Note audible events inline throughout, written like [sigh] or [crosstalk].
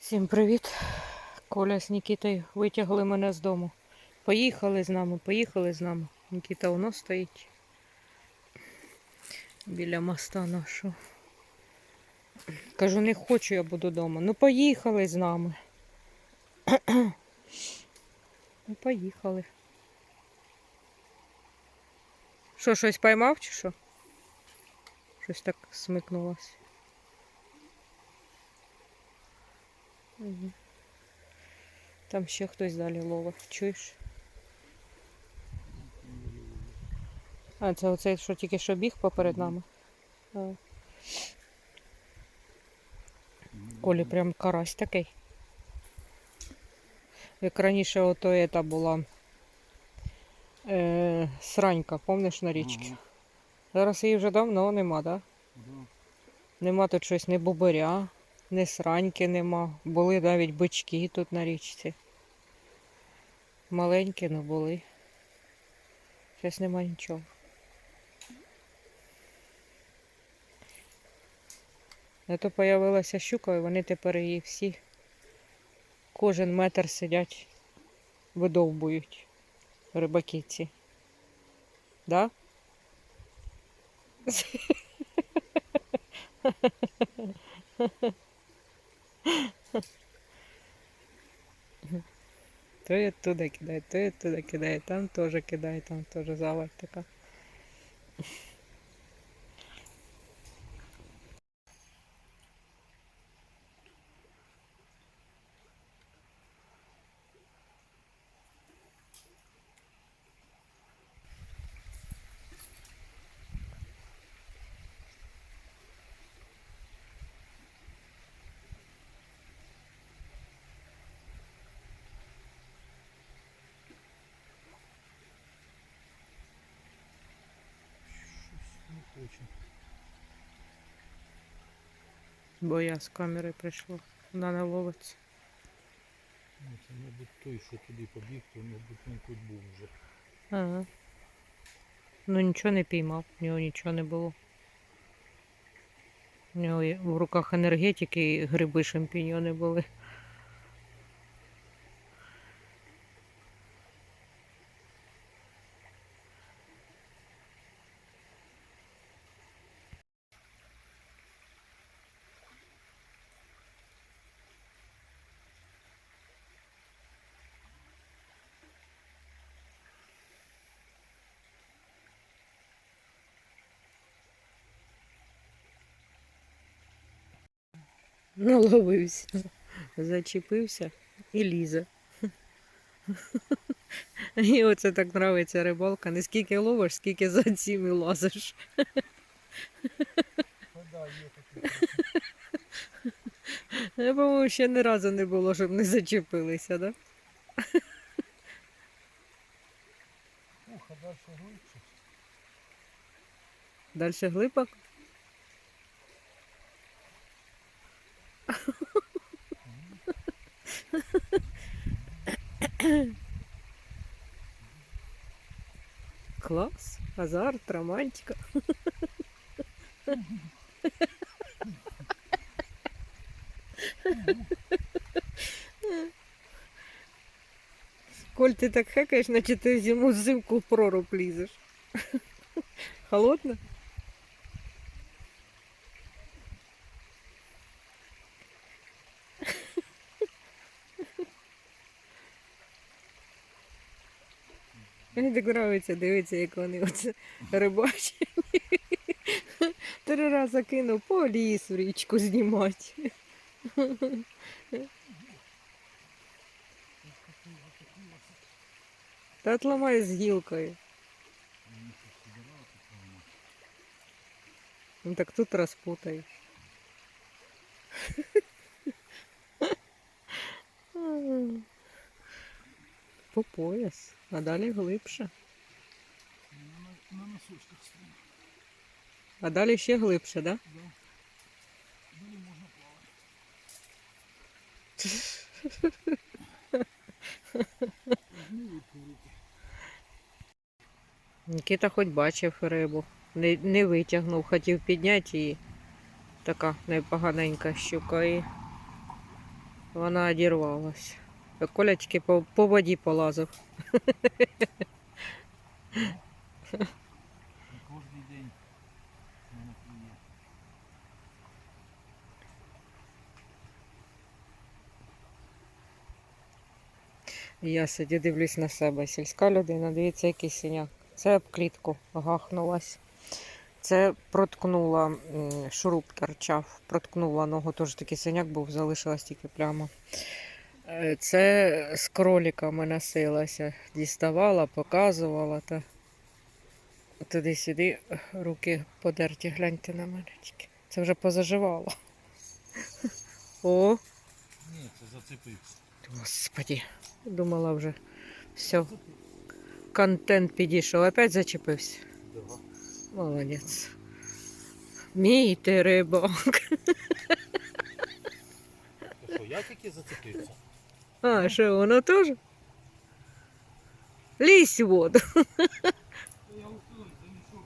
Всім привіт. Коля з Нікітою витягли мене з дому. Поїхали з нами, поїхали з нами. Нікіта воно стоїть біля моста нашого. Кажу, не хочу, я буду вдома. Ну поїхали з нами. [coughs] Ну, поїхали. Що, щось поймав чи що? Щось так смикнулося. Там ще хтось далі ловить, чуєш? А, це оцей, що тільки що біг поперед нами. А. Колі прям карась такий. Як раніше ото ета була е, сранька, помниш на річці? Ага. Зараз її вже давно нема, так? Да? Нема тут щось ні бобаря, ні сраньки нема. Були навіть бички тут на річці. Маленькі, але були. Зараз нема нічого. Зато появилася щука, і вони тепер її всі кожен метр сидять, видовбують рибаки ці. Да? [laughs] [laughs] То і оттуда кидай, то і оттуда кидай, там теж кидай, там теж заводь така. Щось не хоче. Бо я з камери прийшла. Вона не ловиться. Ну, Це, мабуть, той, що туди побіг, то, мабуть, він тут був вже. Ага. Ну нічого не піймав, в нього нічого не було. У нього в руках енергетики і гриби шампіньони були. Наловився, зачепився і лізе. І оце так нравиться рибалка. Не скільки ловиш, скільки за цими лазиш. Да. Я, по-моєму, ще ні разу не було, щоб не зачепилися, да? Далі глибше. Дальше глибок. [laughs] Клас, азарт, романтика. Коль, ти так хекаєш, наче ти в зиму взимку в проруб лізеш. Холодно? Мені так подобається дивитися, як вони рибачать. Три рази кинув по лісу річку знімати. Та отламай з гілкою. Ну так тут розпутай. По пояс, а далі глибше. На, носочках стоїть. А далі ще глибше, да? Да. Далі можна плавати. Нікіта хоч бачив рибу. Не, не витягнув, хотів підняти її. Така непоганенька щука і Вона одірвалась. Коля тільки по, по воді полазив. Кожен день. Я сидю, дивлюсь на себе. Сільська людина, дивіться, який синяк. Це об клітку гахнулась. Це проткнула, шуруп торчав, проткнула ногу, теж такий синяк був, залишилась тільки пляма. Е, Це з кроликами носилася, діставала, показувала та туди-сюди руки подерті, гляньте на мене тільки. Це вже позаживало. [laughs] О, Ні, це зацепився. Господи, думала вже. Все. Контент підійшов. Опять зачепився. Да. Молодець. Мій ти рибок. Я тільки зацепився? А, що воно теж? Лізь у воду. Просто не хочу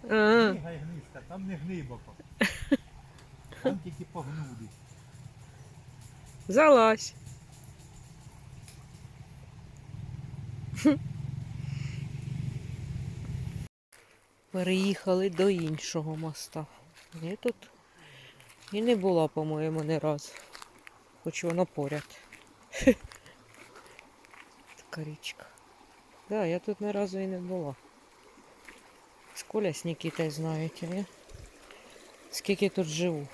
це не А, Бігай гнизька, там не глибоко. Там тільки погнули. залазь. Переїхали до іншого моста. І тут і не була, по-моєму, ні разу. Хоч воно поряд. [laughs] Така річка. Да, я тут ні разу і не була. З Коля з Нікітою знаєте, ні? Скільки тут живу,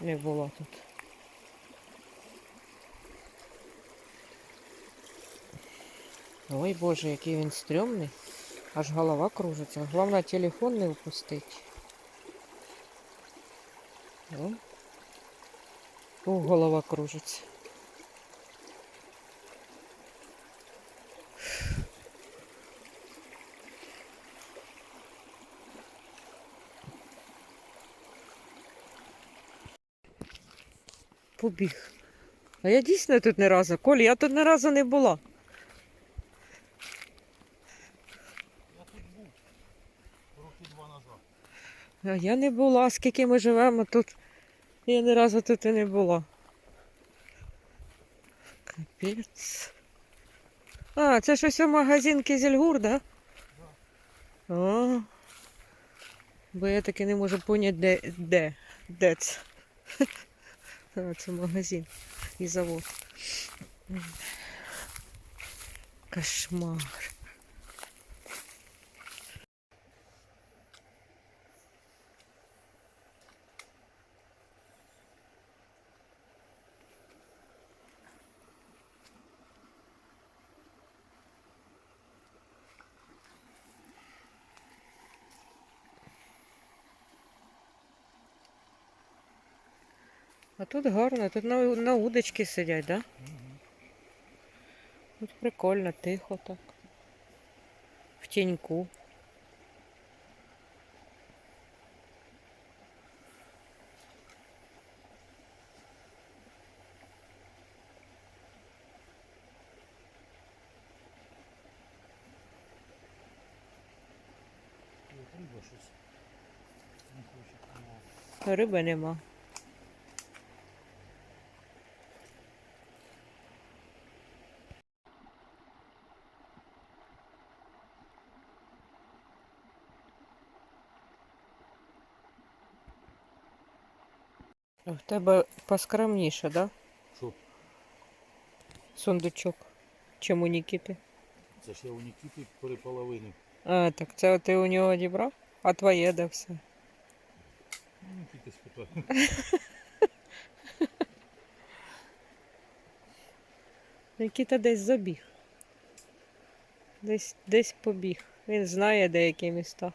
не була тут. Ой Боже, який він стрьомний. Аж голова кружиться. Головне телефон не упустить. О. О, голова кружиться. Побіг. А я дійсно тут не разу. Колі, я тут не разу не була. Я тут був роки два назад. А я не була, скільки ми живемо тут. Я ні разу тут і не була. Капець. А, це ж ось магазин Кізельгур, да? О. Бо я таки не можу поняти, де, де, де це. [laughs] А, це магазин і завод. Кошмар. А тут гарно, тут на, на удочці сидять, да? Тут прикольно, тихо так. В тіньку. Риби нема. В тебе поскромніше, да? Що? Сундучок. Чим у Нікіти? Це ж я у Нікіти переполовинив. А, так це ти у нього дібрав? А твоє де все? Ну, Нікіти спитав. [laughs] Нікіта десь забіг. Десь, десь побіг. Він знає деякі міста.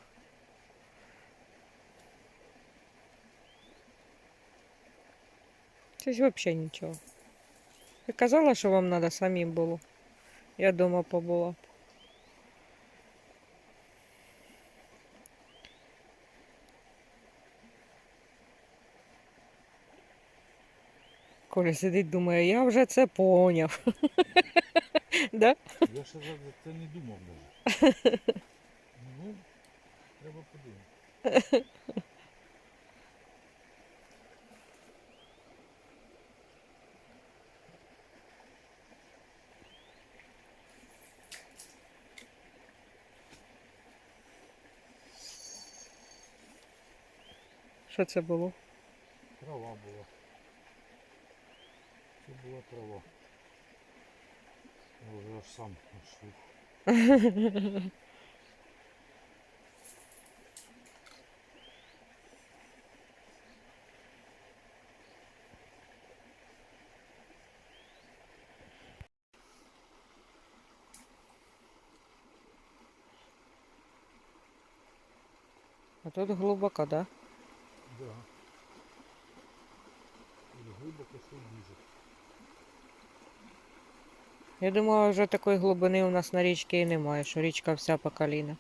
Щось взагалі нічого. Я казала, що вам треба самим було. Я дома побула. Коля сидить, думає, я вже це поняв. [laughs] да? Я ще за за це не думав навіть. [laughs] Ну, треба подумати. [laughs] Що це було? Трава була. Це була трава. Я вже аж сам аж А тут глибоко, да? Да. І глибоко дуже. Я думала, вже такої глибини у нас на річці і немає, що річка вся по коліна.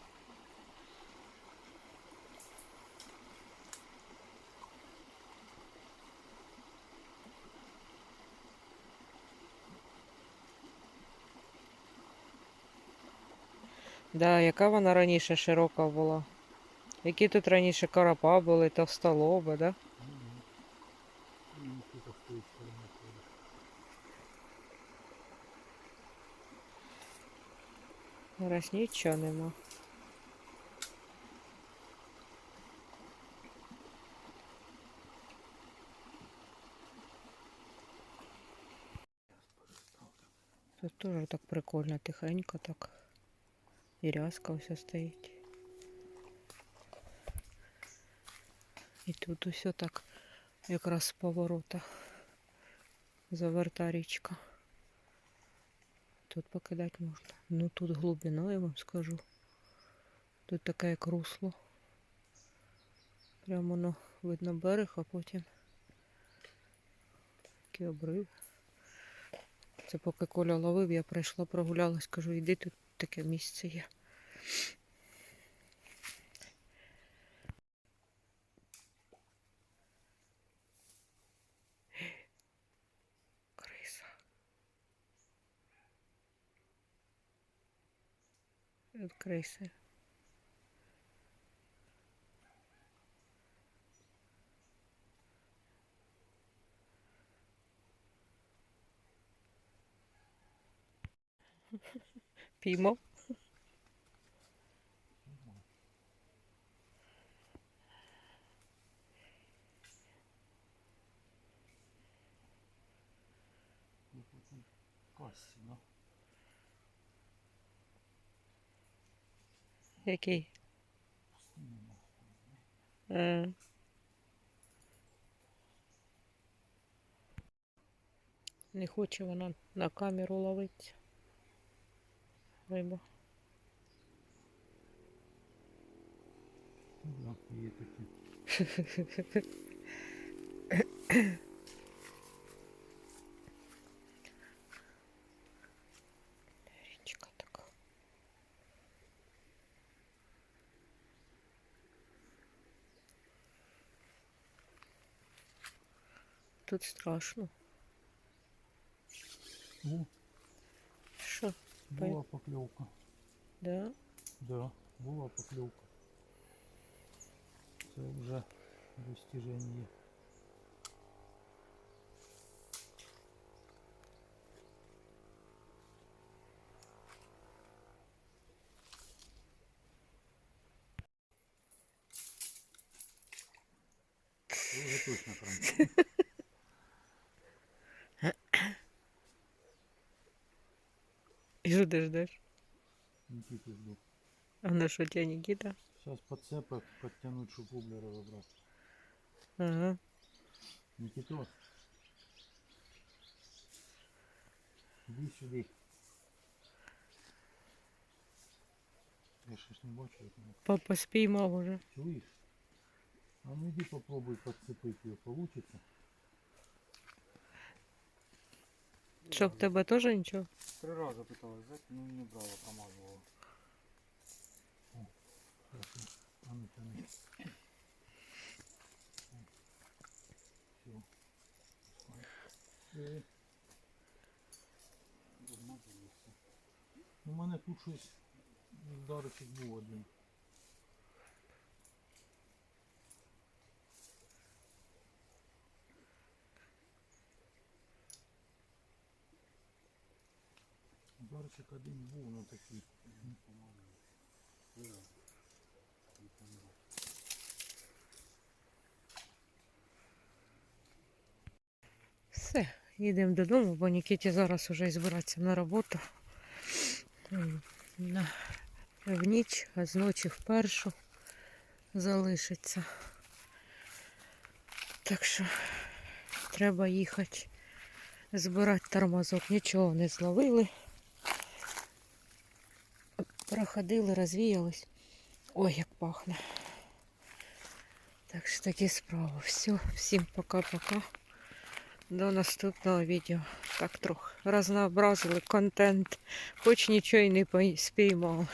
Да, яка вона раніше широка була. Які тут раніше карапа були, товстолоби, да? Зараз нічого нема. Тут теж так прикольно, тихенько так. І рязка все стоїть. І тут усе так якраз з поворота. Заверта річка. Тут покидати можна. Ну тут глибина, я вам скажу. Тут таке як русло. Прямо воно видно берег, а потім такий обрив. Це поки Коля ловив, я прийшла, прогулялась, кажу, іди тут таке місце є. От криси. Піймав. Ну, потім касі, да? Який? Е. Не хоче вона на камеру ловити. Риба. Ну, є такі. [laughs] Тут страшно. Ну, Що? була покльовка. Да? Да, була покльовка. Це вже достіження. Вже точно кранчик. [laughs] І що ти ждеш? Нікіти жду. А на що тебе Нікіта? Сейчас подцепок подтянуть, щоб воблера забрати. Ага. Нікітос. Іди сюди. Я ще ж не бачу, як воно. Папа спіймав уже. Чуєш? А ну иди попробуй подцепить ее, получится? Що в тебе теж нічого? Три раза пыталась взять, но не брала, промазывала. А ну. Все. Е. У мене тут щось вдарочок був один. Комарчик один був, ну такий. Все, їдемо додому, бо Нікіті зараз вже збиратися на роботу. В ніч, а з ночі в залишиться. Так що треба їхати, збирати тормозок. Нічого не зловили. Проходили, розвіялись. Ой, як пахне. Так що такі справи. Все, всім пока-пока. До наступного відео. Так трохи разнообразили контент, хоч нічого й не спіймали.